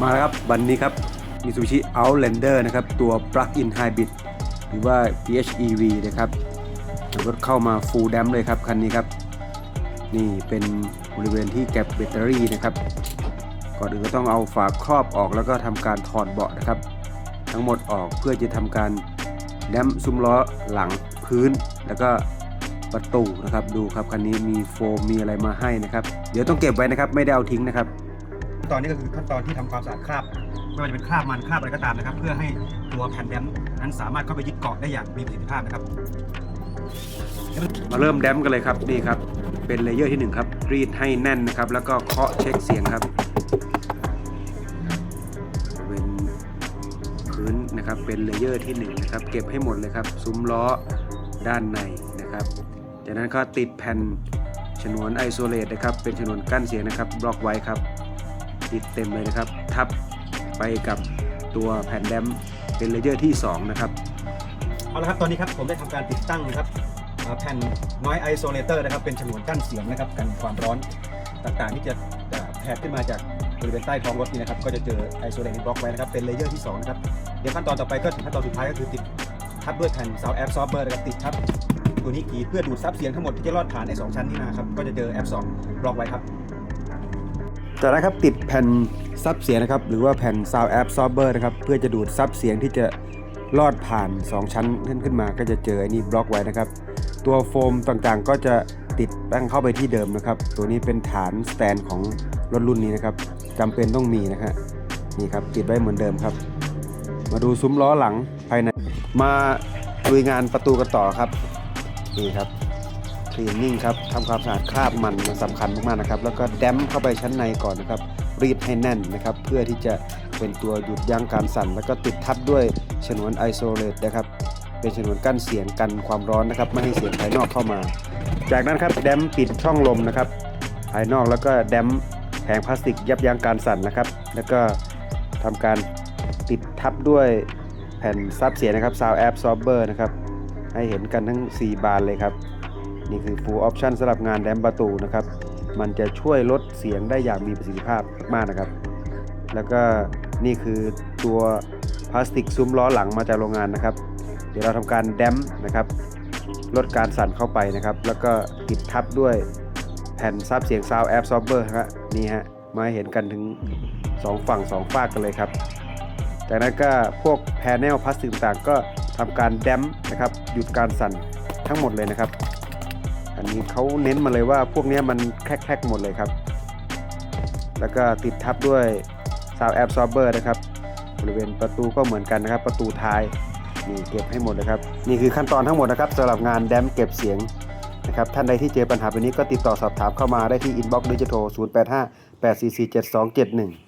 มาแล้วครับวันนี้ครับ Mitsubishi Outlander นะครับ ตัว Plug-in Hybrid หรือว่า PHEV นะครับรถเข้ามา full dam เลยครับ คันนี้ครับ นี่เป็นบริเวณที่เก็บแบตเตอรี่นะครับ ก่อนอื่นก็ต้องเอาฝาครอบออกแล้วก็ทำการถอดเบาะนะครับ ทั้งหมดออกเพื่อจะทำการแดมซุ้มล้อหลังพื้นแล้วก็ประตูนะครับ ดูครับคันนี้มีโฟมมีอะไรมาให้นะครับ เดี๋ยวต้องเก็บไว้นะครับ ไม่ได้เอาทิ้งนะครับ ตอนนี้ก็คือขั้นตอนที่ทำความสะอาดคราบไม่ว่าจะเป็นคราบมันคราบอะไรก็ตามนะครับ เพื่อให้ตัวแผ่นแดมนั้นสามารถเข้าไปยึดเกาะได้อย่างมีประสิทธิภาพนะครับ มาเริ่มแดมกันเลยครับนี่ครับ เป็นเลเยอร์ที่หนึ่งครับรีดให้แน่นนะครับ แล้วก็เคาะเช็คเสียงครับเป็นพื้นนะครับเป็นเลเยอร์ที่หนึ่งนะครับเก็บให้หมดเลยครับ ซุ้มล้อด้านในนะครับ จากนั้นก็ติดแผ่นฉนวนไอโซเลตนะครับเป็นฉนวนกั้นเสียงนะครับบล็อกไว้ครับ ติดเต็มเลยนะครับ ทับไปกับตัวแผ่นแดมเป็นเลเยอร์ที่ 2 นะครับ เอาละครับตอนนี้ครับผมได้ทำการติดตั้งนะครับแผ่นน้อยไอโซเลเตอร์นะครับเป็นฉนวนกั้นเสียงนะครับกันความร้อนต่างๆที่จะแผดขึ้นมาจากบริเวณใต้ท้องรถนี่นะครับก็จะเจอไอโซเลตบล็อกไว้นะครับเป็นเลเยอร์ที่สองนะครับเดี๋ยวขั้นตอนต่อไปก็ถึงขั้นตอนสุดท้ายก็คือติดทับด้วยแผ่นซาวแอปซอฟเบอร์นะครับติดทับตัวนี้กรีดเพื่อดูดซับเสียงทั้งหมดที่จะลอดผ่านไอสองชั้นนี้มาครับก็จะเจอแอปสองบล็อกไว้ครับ จากนั้นครับติดแผ่นซับเสียงนะครับ หรือว่าแผ่น Sound Absorber นะครับ เพื่อจะดูดซับเสียงที่จะลอดผ่าน 2 ชั้นขึ้นขึ้นมา ก็จะเจอไอ้นี่บล็อกไว้นะครับ ตัวโฟมต่างๆ ก็จะติดตั้งเข้าไปที่เดิมนะครับ ตัวนี้เป็นฐานสแตนของรถรุ่นนี้นะครับจำเป็นต้องมีนะครับนี่ครับติดไว้เหมือนเดิมครับ มาดูซุ้มล้อหลังภายใน มาลุยงานประตูกันต่อครับนี่ครับ คลีนนิ่งครับทำความสะอาดคราบมันมันสำคัญมากๆนะครับ แล้วก็แดมเข้าไปชั้นในก่อนนะครับ รีดให้แน่นนะครับ เพื่อที่จะเป็นตัวหยุดยั้งการสั่น แล้วก็ติดทับด้วยฉนวนไอโซเลตนะครับ เป็นฉนวนกั้นเสียงกันความร้อนนะครับ ไม่ให้เสียงภายนอกเข้ามา จากนั้นครับแดมปิดช่องลมนะครับ ภายนอกแล้วก็แดมแผงพลาสติกยับยั้งการสั่นนะครับ แล้วก็ทำการติดทับด้วยแผ่นซับเสียงนะครับ Sound Absorber นะครับ ให้เห็นกันทั้ง 4 บานเลยครับ นี่คือ full option สำหรับงานแดมประตูนะครับ มันจะช่วยลดเสียงได้อย่างมีประสิทธิภาพมากนะครับ แล้วก็นี่คือตัวพลาสติกซุ้มล้อหลังมาจากโรงงานนะครับ เดี๋ยวเราทำการแดมนะครับ ลดการสั่นเข้าไปนะครับ แล้วก็ติดทับด้วยแผ่นซับเสียง Sound Absorber ฮะนี่ฮะมาเห็นกันถึง 2 ฝั่ง 2 ฝากกันเลยครับ จากนั้นก็พวกแพนเนลพลาสติกต่างก็ทำการแดมนะครับ หยุดการสั่นทั้งหมดเลยนะครับ อันนี้เขาเน้นมาเลยว่าพวกนี้มันแคกๆหมดเลยครับ แล้วก็ติดทับด้วย Sound Absorber นะครับบริเวณประตูก็เหมือนกันนะครับ ประตูท้ายนี่เก็บให้หมดนะครับ นี่คือขั้นตอนทั้งหมดนะครับสำหรับงานแดมเก็บเสียงนะครับท่านใดที่เจอปัญหาแบบนี้ก็ติดต่อสอบถามเข้ามาได้ที่ inbox หรือจะโทร 085 844 7271